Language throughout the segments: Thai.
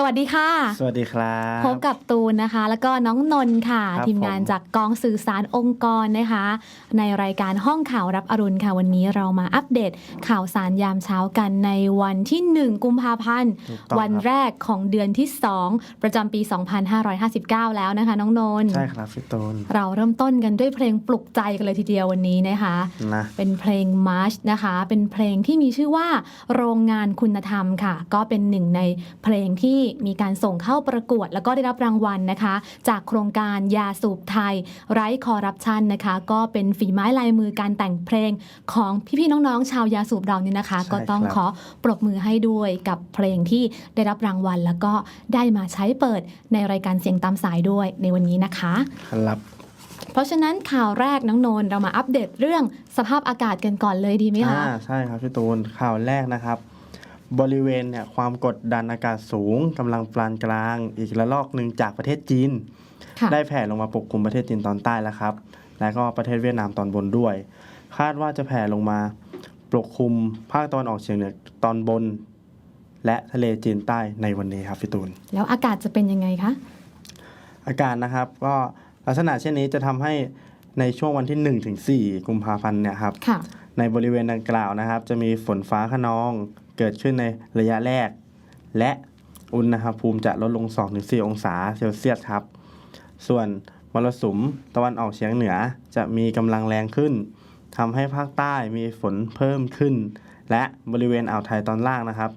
สวัสดีค่ะ สวัสดีครับ พบกับตูนนะคะ แล้วก็น้องนนท์ค่ะ ครับทีมงานผม จากกองสื่อสารองค์กรนะคะ ในรายการห้องข่าวรับอรุณค่ะ วันนี้เรามาอัปเดตข่าวสารยามเช้ากันในวันที่ 1 กุมภาพันธ์ ถูกต้องวันครับแรกของเดือนที่ 2 ประจำปี 2559 แล้วนะคะ น้องนนท์ใช่ครับพี่ตูนเราเริ่มต้นกันด้วยเพลงปลุกใจกันเลยทีเดียววันนี้นะคะ นะเป็นเพลงมาร์ชนะคะ เป็นเพลงที่มีชื่อว่า โรงงานคุณธรรมค่ะ ก็เป็นหนึ่งในเพลงที่มีการส่งเข้าประกวด แล้วก็ได้รับรางวัลนะคะ จากโครงการยาสูบไทย ไร้คอร์รัปชันนะคะ ก็เป็นฝีไม้ลายมือการแต่งเพลงของพี่ๆน้องๆ ชาวยาสูบเรานี่นะคะใช่ก็ต้องครับขอปรบมือให้ด้วยกับเพลงที่ได้รับรางวัล แล้วก็ได้มาใช้เปิดในรายการเสียงตามสายด้วยในวันนี้นะคะครับเพราะฉะนั้นข่าวแรกน้องนนท์เรามาอัปเดตเรื่องสภาพอากาศกันก่อนเลยดีไหมคะอ่าใช่ครับพี่ตูนข่าวแรกนะครับ บริเวณเนี่ยความกดดันอากาศสูงกำลังปานกลาง อีกระลอกหนึ่งจากประเทศจีน ค่ะได้แผ่ลงมาปกคลุมประเทศจีนตอนใต้แล้วครับ และก็ประเทศเวียดนามตอนบนด้วย คาดว่าจะแผ่ลงมาปกคลุมภาคตะวันออกเฉียงเหนือตอนบน และทะเลจีนใต้ในวันนี้ครับพี่ตูน แล้วอากาศจะเป็นยังไงคะ อาการนะครับก็ลักษณะเช่นนี้จะทำให้ในช่วงวันที่1ถึง4กุมภาพันธ์เนี่ยครับ ค่ะ ในบริเวณดังกล่าวนะครับ จะมีฝนฟ้าขนอง เกิดขึ้นในระยะแรก และอุณหภูมิจะลดลง 2-4 องศาเซลเซียสครับ ส่วนมรสุมตะวันออกเฉียงเหนือจะมีกำลังแรงขึ้นทำให้ภาคใต้มีฝนเพิ่มขึ้น และบริเวณอ่าวไทยตอนล่างนะครับ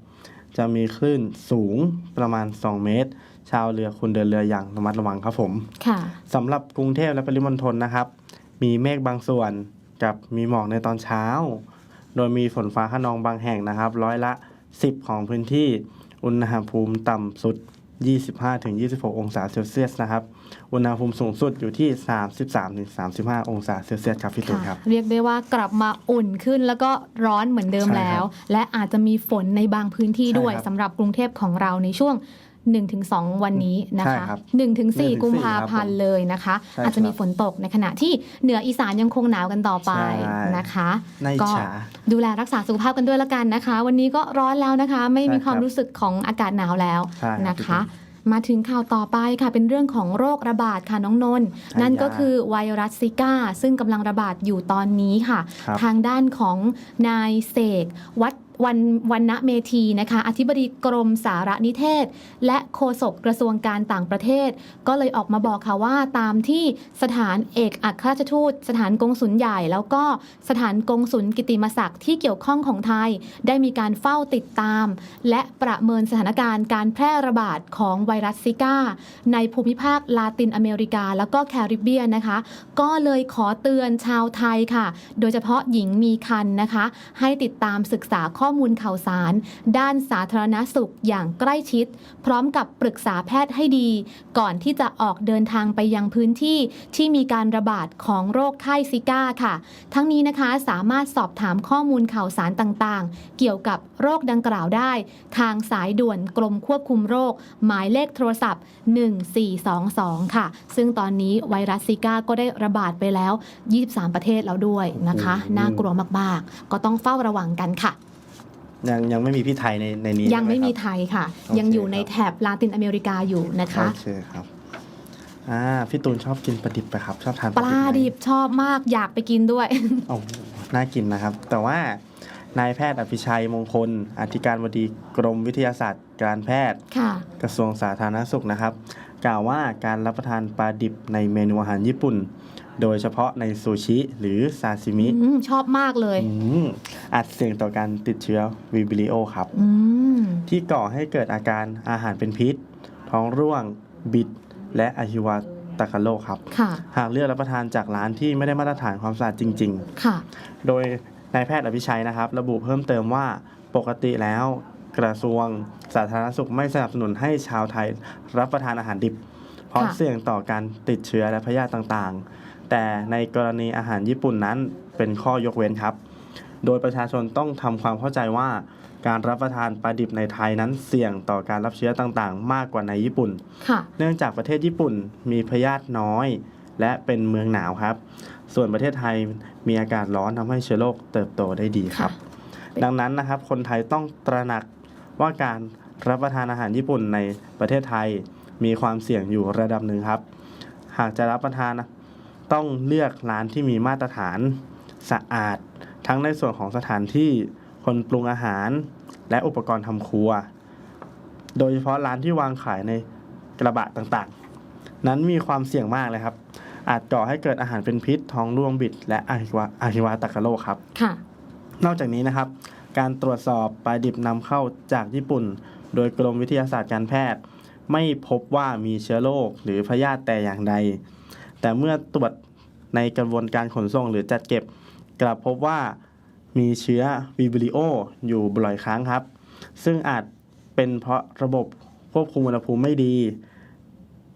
จะมีคลื่นสูงประมาณ 2 เมตร ชาวเรือคุณเดินเรืออย่างระมัดระวังครับผมค่ะสำหรับกรุงเทพและปริมณฑลนะครับ มีเมฆบางส่วนกับมีหมอกในตอนเช้า โดยมีฝนฟ้าขนองบางแห่งนะครับ ร้อยละ 10 ของพื้นที่ อุณหภูมิต่ำสุด 25-26 องศาเซลเซียสนะครับ อุณหภูมิสูงสุดอยู่ที่ 33-35 องศาเซลเซียสครับพี่ตูนครับ เรียกได้ว่ากลับมาอุ่นขึ้นแล้วก็ร้อนเหมือนเดิมใช่ครับแล้ว และอาจจะมีฝนในบางพื้นที่ใช่ด้วยครับสำหรับกรุงเทพของเราในช่วง 1-2 วันนี้นะใช่คะครับ1-4กุมภาพันธ์เลยนะคะใช่อาจจะมีครับฝนตกในขณะที่เหนืออีสานยังคงหนาวกันต่อไปใช่นะคะในอิก็จฉาดูแลรักษาสุขภาพกันด้วยละกันนะคะ วันนี้ก็ร้อนแล้วนะคะ ไม่มีใช่ครับความรู้สึกของอากาศหนาวแล้วใช่ครับนะคะพี่ตูมาถึงข่าวต่อไปค่ะเป็นเรื่องของโรคระบาดค่ะน้องนนท์ใช่นั่นก็จ้าคือไวรัสซิก้า ซึ่งกำลังระบาดอยู่ตอนนี้ค่ะครับทางด้านของนายเสกวัด วันวันณเมธีนะคะ อธิบดีกรมสารนิเทศ และโฆษกกระทรวงการต่างประเทศ ก็เลยออกมาบอกค่ะว่าตามที่สถานเอกอัครราชทูต สถานกงสุลใหญ่แล้วก็สถานกงสุลกิติมศักดิ์ที่เกี่ยวข้องของไทย ได้มีการเฝ้าติดตาม และประเมินสถานการณ์การแพร่ระบาดของไวรัสซิก้า ในภูมิภาคลาตินอเมริกา แล้วก็แคริบเบียนนะคะ ก็เลยขอเตือนชาวไทยค่ะ โดยเฉพาะหญิงมีคันนะคะ ให้ติดตามศึกษาข้อมูลข่าวสาร ด้านสาธารณสุขอย่างใกล้ชิด พร้อมกับปรึกษาแพทย์ให้ดี ก่อนที่จะออกเดินทางไปยังพื้นที่ที่มีการระบาดของโรคไข้ซิก้าค่ะ ทั้งนี้นะคะสามารถสอบถามข้อมูลข่าวสารต่างๆ เกี่ยวกับโรคดังกล่าวได้ ทางสายด่วนกรมควบคุมโรค หมายเลขโทรศัพท์ 1422 ค่ะ ซึ่งตอนนี้ไวรัสซิก้าก็ได้ระบาดไปแล้ว 23 ประเทศแล้วด้วยนะคะอืมน่ากลัวมากๆ ก็ต้องเฝ้าระวังกันค่ะ ยังยังไม่มีพี่ไทยในในนี้ยังไม่มีใช่หครับ ไทยค่ะ โอเคยังอยู่ในครับ แถบลาตินอเมริกาอยู่นะคะ โอเคครับอ่าพี่ตูนชอบกินปลาดิบไหมครับ ชอบทานปลาไหมดิบชอบมากอยากไปกินด้วย โอ้โหน่ากินนะครับ แต่ว่านายแพทย์อภิชัยมงคล อธิการบดีกรมวิทยาศาสตร์การแพทย์ ค่ะ กระทรวงสาธารณสุขนะครับ กล่าวว่าการรับประทานปลาดิบในเมนูอาหารญี่ปุ่น โดยเฉพาะในซูชิหรือซาซิมิอืมชอบมากเลยอืมอาจเสี่ยงต่อการติดเชื้อวิบิลิโอครับ อืมที่ก่อให้เกิดอาการอาหารเป็นพิษ ท้องร่วง บิด และอหิวาตากาโรคครับ ค่ะ หากเลือกรับประทานจากร้านที่ไม่ได้มาตรฐานความสะอาดจริง ค่ะ ๆ โดยนายแพทย์อภิชัยนะครับ ระบุเพิ่มเติมว่าปกติแล้วกระทรวงสาธารณสุขไม่สนับสนุนให้ชาวไทยรับประทานอาหารดิบ เพราะค่ะ เสี่ยงต่อการติดเชื้อและพยาธิต่างๆ แต่ในกรณีอาหารญี่ปุ่นนั้นเป็นข้อยกเว้นครับ โดยประชาชนต้องทำความเข้าใจว่า การรับประทานปลาดิบในไทยนั้นเสี่ยงต่อการรับเชื้อต่างๆ มากกว่าในญี่ปุ่นค่ะเนื่องจากประเทศญี่ปุ่นมีพยาธิน้อย และเป็นเมืองหนาวครับ ส่วนประเทศไทยมีอากาศร้อนทำให้เชื้อโรคเติบโตได้ดีครับค่ะดังนั้นนะครับคนไทยต้องตระหนักว่าการรับประทานอาหารญี่ปุ่นในประเทศไทยมีความเสี่ยงอยู่ระดับหนึ่งครับ หากจะรับประทานนะ ต้องเลือกร้านที่มีมาตรฐานสะอาด ทั้งในส่วนของสถานที่คนปรุงอาหาร และอุปกรณ์ทำครัว โดยเฉพาะร้านที่วางขายในกระบะต่างๆ นั้นมีความเสี่ยงมากเลยครับ อาจก่อให้เกิดอาหารเป็นพิษ ท้องร่วงบิด และอาฮิวาอาฮิวาตากะโรคครับค่ะนอกจากนี้นะครับ การตรวจสอบปลาดิบนำเข้าจากญี่ปุ่น โดยกรมวิทยาศาสตร์การแพทย์ ไม่พบว่ามีเชื้อโรคหรือพยาธิแต่อย่างใด แต่เมื่อตรวจในกระบวนการขนส่งหรือจัดเก็บ กลับพบว่ามีเชื้อวีบริโออยู่บ่อยครั้งครับ ซึ่งอาจเป็นเพราะระบบควบคุมอุณหภูมิไม่ดี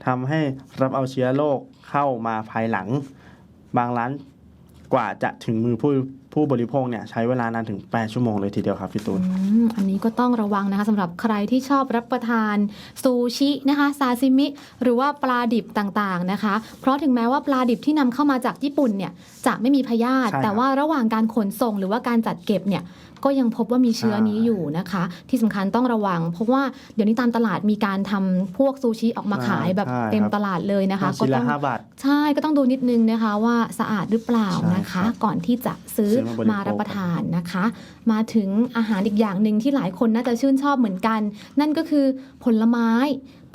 ทำให้รับเอาเชื้อโรคเข้ามาภายหลัง บางร้านกว่าจะถึงมือผู้ ผู้บริโภคเนี่ยใช้เวลานานถึง 8 ชั่วโมงเลยทีเดียวครับพี่ตูนอืมอันนี้ก็ต้องระวังนะคะสำหรับใครที่ชอบรับประทานซูชินะคะซาซิมิ หรือว่าปลาดิบต่างๆนะคะ เพราะถึงแม้ว่าปลาดิบที่นำเข้ามาจากญี่ปุ่นเนี่ยจะไม่มีพยาธิใช่ครับแต่ว่าระหว่างการขนส่งหรือว่าการจัดเก็บเนี่ยก็ยังพบว่ามีเชื้อนี้อยู่นะคะ ที่สำคัญต้องระวัง เพราะว่าเดี๋ยวนี้ตามตลาดมีการทำพวกซูชิออกมาขายแบบใช่เต็มครับตลาดเลยนะคะชิ้นต้ละองห้าบาทใช่ก็ต้องดูนิดนึงนะคะว่าสะอาดหรือเปล่าใช่นะคะครับก่อนที่จะซื้อซื้อมามารับประทานนะคะ มาถึงอาหารอีกอย่างหนึ่งที่หลายคนน่าจะชื่นชอบเหมือนกัน นั่นก็คือผลไม้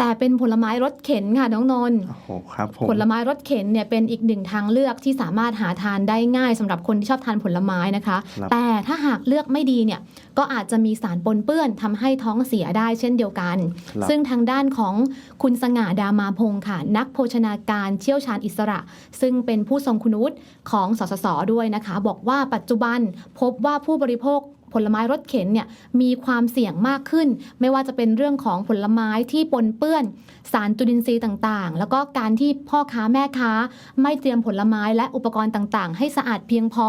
แต่เป็นผลไม้รสเข็นค่ะน้องนนท์โอ้โหครับผมผลไม้รสเข็นเนี่ยเป็นอีกหนึ่งทางเลือกที่สามารถหาทานได้ง่ายสำหรับคนที่ชอบทานผลไม้นะคะครับแต่ถ้าหากเลือกไม่ดีเนี่ยก็อาจจะมีสารปนเปื้อนทำให้ท้องเสียได้เช่นเดียวกันครับซึ่งทางด้านของคุณสง่าดามาพงศ์ค่ะ นักโภชนาการเชี่ยวชาญอิสระ ซึ่งเป็นผู้ทรงคุณวุฒิของสสสด้วยนะคะ บอกว่าปัจจุบันพบว่าผู้บริโภค ผลไม้รสเข็นเนี่ยมีความเสี่ยงมากขึ้น ไม่ว่าจะเป็นเรื่องของผลไม้ที่ปนเปื้อน สารจุลินทรีย์ต่างๆ แล้วก็การที่พ่อค้าแม่ค้า ไม่เตรียมผลไม้และอุปกรณ์ต่างๆ ให้สะอาดเพียงพอ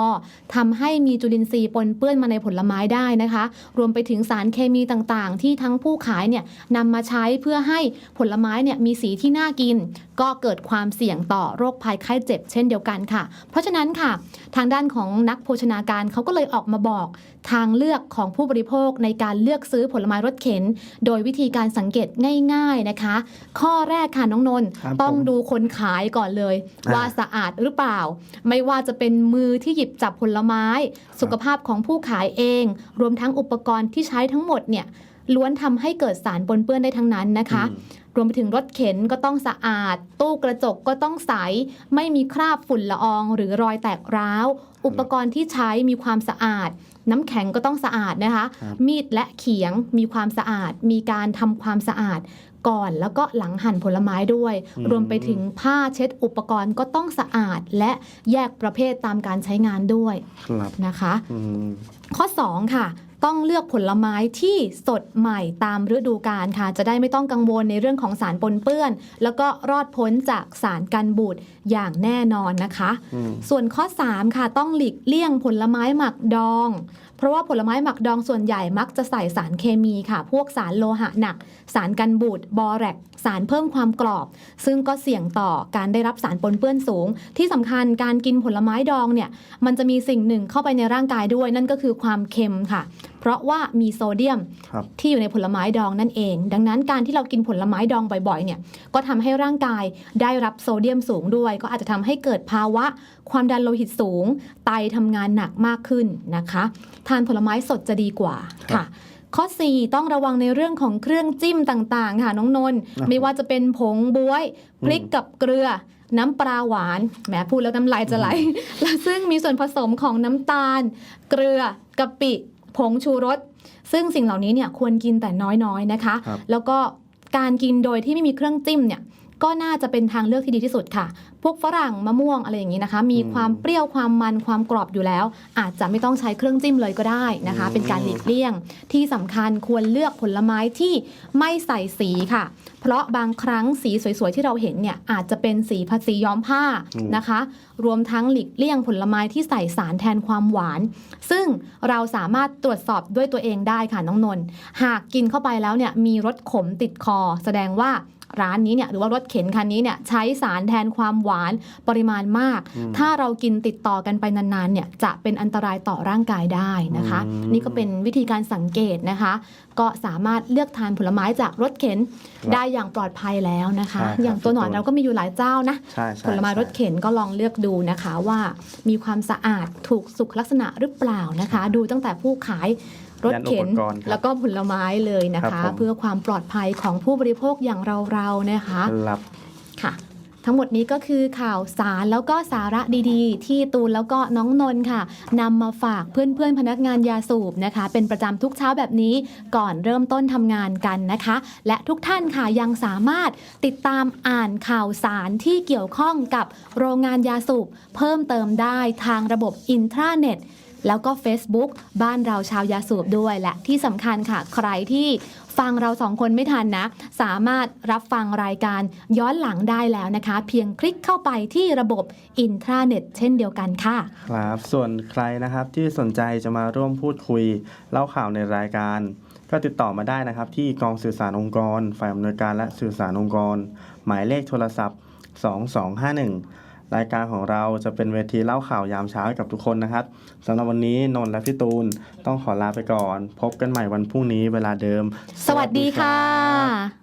ทำให้มีจุลินทรีย์ปนเปื้อนมาในผลไม้ได้นะคะ รวมไปถึงสารเคมีต่างๆ ที่ทั้งผู้ขายเนี่ยนำมาใช้เพื่อให้ผลไม้เนี่ยมีสีที่น่ากิน ก็เกิดความเสี่ยงต่อโรคภัยไข้เจ็บเช่นเดียวกันค่ะ เพราะฉะนั้นค่ะ ทางด้านของนักโภชนาการเขาก็เลยออกมาบอกทางเลือกของผู้บริโภคในการเลือกซื้อผลไม้รสเข็น โดยวิธีการสังเกตง่าย ๆนะคะ ข้อแรกค่ะน้องนนท์ครับต้องผมดูคนขายก่อนเลย อ่า ว่าสะอาดหรือเปล่า ไม่ว่าจะเป็นมือที่หยิบจับผลไม้ สุขภาพของผู้ขายเอง รวมทั้งอุปกรณ์ที่ใช้ทั้งหมดเนี่ยล้วนทำให้เกิดสารปนเปื้อนได้ทั้งนั้นนะคะ อืม รวมไปถึงรถเข็นก็ต้องสะอาด ตู้กระจกก็ต้องใส ไม่มีคราบฝุ่นละออง หรือรอยแตกร้าว อุปกรณ์ที่ใช้มีความสะอาด น้ำแข็งก็ต้องสะอาดนะคะครับมีดและเขียงมีความสะอาด มีการทำความสะอาดก่อนแล้วก็หลังหั่นผลไม้ด้วยอืมรวมไปถึงผ้าเช็ดอุปกรณ์ก็ต้องสะอาดและแยกประเภทตามการใช้งานด้วยครับนะคะอืมข้อ 2 ค่ะ ต้องเลือกผลไม้ที่สดใหม่ตามฤดูกาลค่ะ จะได้ไม่ต้องกังวลในเรื่องของสารปนเปื้อน แล้วก็รอดพ้นจากสารกันบูดอย่างแน่นอนนะคะอืมส่วนข้อ 3 ค่ะต้องหลีกเลี่ยงผลไม้หมักดอง เพราะว่าผลไม้หมักดองส่วนใหญ่มักจะใส่สารเคมีค่ะ พวกสารโลหะหนัก สารกันบูดบอแรกสารเพิ่มความกรอบ ซึ่งก็เสี่ยงต่อการได้รับสารปนเปื้อนสูง ที่สำคัญการกินผลไม้ดองเนี่ยมันจะมีสิ่งหนึ่งเข้าไปในร่างกายด้วย นั่นก็คือความเค็มค่ะ เพราะว่ามีโซเดียมครับที่อยู่ในผลไม้ดองนั่นเอง ดังนั้นการที่เรากินผลไม้ดองบ่อยๆเนี่ยก็ทำให้ร่างกายได้รับโซเดียมสูงด้วย ก็อาจจะทำให้เกิดภาวะความดันโลหิตสูง ไตทำงานหนักมากขึ้นนะคะ ทานผลไม้สดจะดีกว่าครับค่ะข้อ 4 ต้องระวังในเรื่องของเครื่องจิ้มต่างๆ ค่ะน้องนนท์ครับไม่ว่าจะเป็นผงบวยพริกกับเกลือน้ำปลาหวานแหมพูดแล้วน้ำลายจะไหล และซึ่งมีส่วนผสมของน้ำตาล เกลือกะปิ ผงชูรส ซึ่งสิ่งเหล่านี้เนี่ยควรกินแต่น้อยๆนะคะครับแล้วก็การกินโดยที่ไม่มีเครื่องจิ้มเนี่ย ก็น่าจะเป็นทางเลือกที่ดีที่สุดค่ะ พวกฝรั่งมะม่วงอะไรอย่างนี้นะคะ มีอืมความเปรี้ยวความมันความกรอบอยู่แล้ว อาจจะไม่ต้องใช้เครื่องจิ้มเลยก็ได้นะคะอืมเป็นการหลีกเลี่ยง ที่สำคัญควรเลือกผลไม้ที่ไม่ใส่สีค่ะ เพราะบางครั้งสีสวยๆที่เราเห็นเนี่ยอาจจะเป็นสีพัสีย้อมผ้าอืมนะคะ รวมทั้งหลีกเลี่ยงผลไม้ที่ใส่สารแทนความหวาน ซึ่งเราสามารถตรวจสอบด้วยตัวเองได้ค่ะน้องนนท์หากกินเข้าไปแล้วเนี่ยมีรสขมติดคอ แสดงว่า ร้านนี้เนี่ยหรือว่ารถเข็นคันนี้เนี่ยใช้สารแทนความหวานปริมาณมากอืมถ้าเรากินติดต่อกันไปนานๆเนี่ยจะเป็นอันตรายต่อร่างกายได้นะคะอืมนี่ก็เป็นวิธีการสังเกตนะคะ ก็สามารถเลือกทานผลไม้จากรถเข็นครับได้อย่างปลอดภัยแล้วนะคะใช่ครับอย่างตัวหนอนพี่ตูนเราก็มีอยู่หลายเจ้านะใช่ใช่ผลไม้รถใช่เข็นก็ลองเลือกดูนะคะว่ามีความสะอาดถูกสุขลักษณะหรือเปล่านะคะ ดูตั้งแต่ผู้ขาย รถเข็นยันอุปกรณ์ครับแล้วก็ผลไม้เลยนะครัคะบผมเพื่อความปลอดภัยของผู้บริโภคอย่างเราๆนะคะรับค่ะ ทั้งหมดนี้ก็คือข่าวสารแล้วก็สาระดีๆ ที่ตูนแล้วก็น้องนนท์ค่ะนำมาฝากเพื่อนๆพนักงานยาสูบนะคะ เป็นประจำทุกเช้าแบบนี้ก่อนเริ่มต้นทำงานกันนะคะ และทุกท่านค่ะยังสามารถติดตามอ่านข่าวสารที่เกี่ยวข้องกับโรงงานยาสูบเพิ่มเติมได้ทางระบบอินทราเน็ต แล้วก็ Facebook บ้านเราชาวยาสูบด้วยและที่สำคัญค่ะ ใครที่ฟังเราสองคนไม่ทันนะ สามารถรับฟังรายการย้อนหลังได้แล้วนะคะ เพียงคลิกเข้าไปที่ระบบอินทราเน็ตเช่นเดียวกันค่ะ ครับ ส่วนใครนะครับที่สนใจจะมาร่วมพูดคุย เล่าข่าวในรายการ ก็ติดต่อมาได้นะครับ ที่กองสื่อสารองค์กร ฝ่ายอำนวยการและสื่อสารองค์กร หมายเลขโทรศัพท์ 2251 รายการของเราจะเป็นเวทีเล่าข่าวยามเช้าให้กับทุกคนนะครับสำหรับวันนี้นนท์และพี่ตูนต้องขอลาไปก่อน พบกันใหม่วันพรุ่งนี้เวลาเดิม สวัสดีค่ะ